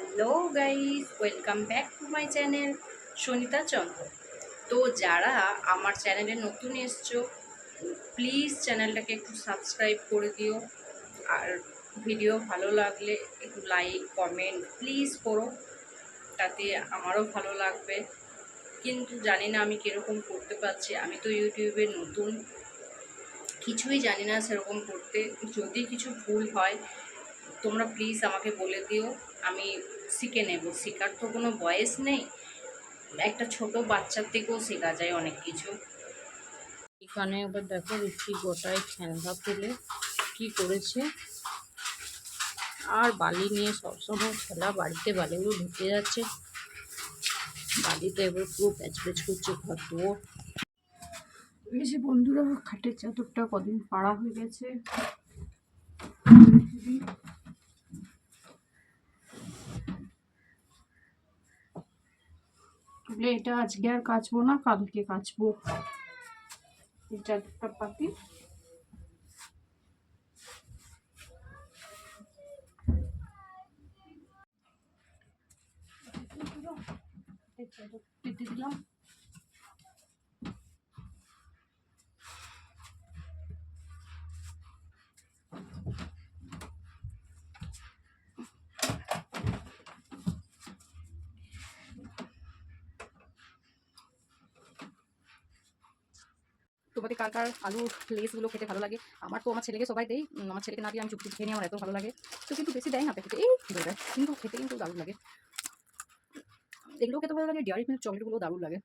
Hello guys, welcome back to my channel Sunita Chandra. তো যারা আমার চ্যানেলে নতুন এসছো, প্লিজ চ্যানেলটাকে একটু সাবস্ক্রাইব করে দিও। আর ভিডিও ভালো লাগলে একটু লাইক, কমেন্ট প্লিজ করো, তাতে আমারও ভালো লাগবে। কিন্তু জানি না আমি কীরকম করতে পারছি, আমি তো ইউটিউবে নতুন। কিছুই জানি না সেরকম করতে। যদি কিছু ভুল হয় তোমরা প্লিজ আমাকে বলে দিও, আমি শিখে নেব। শেখার তো কোনো বয়স নেই। একটা ছোট বাচ্চার থেকেও শেখা যায় অনেক কিছু। এখানে এবার দেখো ঋষি গোটায় খ্যানভা ফেলে কি করেছে। আর বালি নিয়ে সবসময় খেলা বাড়িতে বালিগুলো ঢুকে যাচ্ছে। বালিতে এবার পুরো প্যাচ প্যাচ করছে ঘর দুয়ার। এই যে বন্ধুরা, খাটের চাদরটা কদিন পাড়া হয়ে গেছে। বলে এটা আজকে আর কাচবো না কালকে কাচবো এই চাদরটা পাতি পেতে দিলাম তোমাদের কার কার আলুর লেসগুলো খেতে ভালো লাগে? আমার তো আমার ছেলেকে সবাই দেই আমার ছেলেকে না দিয়ে আমি চুপটি খেয়ে নিই, আমার এত ভালো লাগে। তো কিন্তু বেশি দেয় না প্যাকেটে এই যায় কিন্তু খেতে কিন্তু দারুণ লাগে। এগুলো খেতে ভালো লাগে, ডেয়ারি মিল্ক চকলেটগুলো দারুণ লাগে।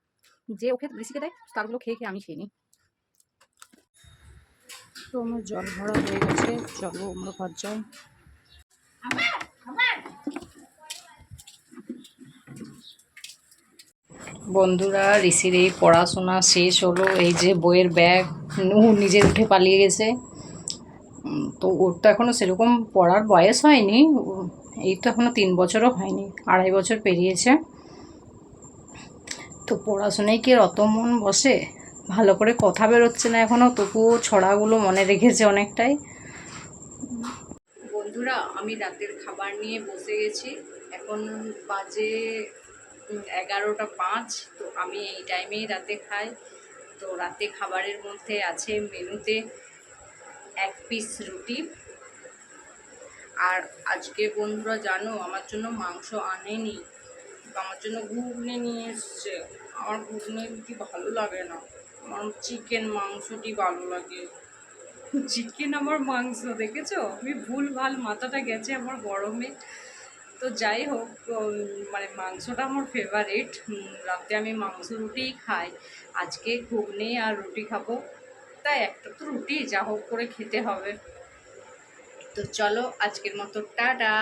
যে ওকে বেশিকে দেয়, তারগুলো খেয়ে খেয়ে আমি খেয়ে নিই। তো আমার জল ভরা হয়ে গেছে, চলো আমরা ঘর যাই। বন্ধুরা, ঋষির এই পড়াশোনা শেষ হলো, এই যে বইয়ের ব্যাগ ও নিজে উঠে পালিয়ে গেছে। তো ওর তো এখনও সেরকম পড়ার বয়স হয়নি, এই তো এখনও তিন বছরও হয়নি, আড়াই বছর পেরিয়েছে। তো পড়াশোনায় কি অত মন বসে? ভালো করে কথা বেরোচ্ছে না এখনও তবুও ছড়াগুলো মনে রেখেছে অনেকটাই। বন্ধুরা, আমি রাতের খাবার নিয়ে বসে গেছি, এখন বাজে এগারোটা পাঁচ, তো আমি এই টাইমেই রাতে খাই। তো রাতে খাবারের মধ্যে আছে মেনুতে এক পিস রুটি। আর আজকে বন্ধুরা জানো, আমার জন্য মাংস আনেনি। আমার জন্য ঘুগনি নিয়ে এসছে। আমার ঘুগনি রুটি ভালো লাগে না। আমার চিকেন মাংসটি ভালো লাগে। চিকেন আমার মাংস, দেখেছ? আমি ভুল ভালো মাথাটা গেছে আমার গরমে। তো যাই হোক মানে মাংসটা আমার ফেভারিট রাতে আমি মাংস রুটিই খাই। আজকে ঘুগনি আর রুটি খাব। তাই একটা তো রুটি, যা হোক করে খেতে হবে। তো চলো আজকের মতো, টাটা।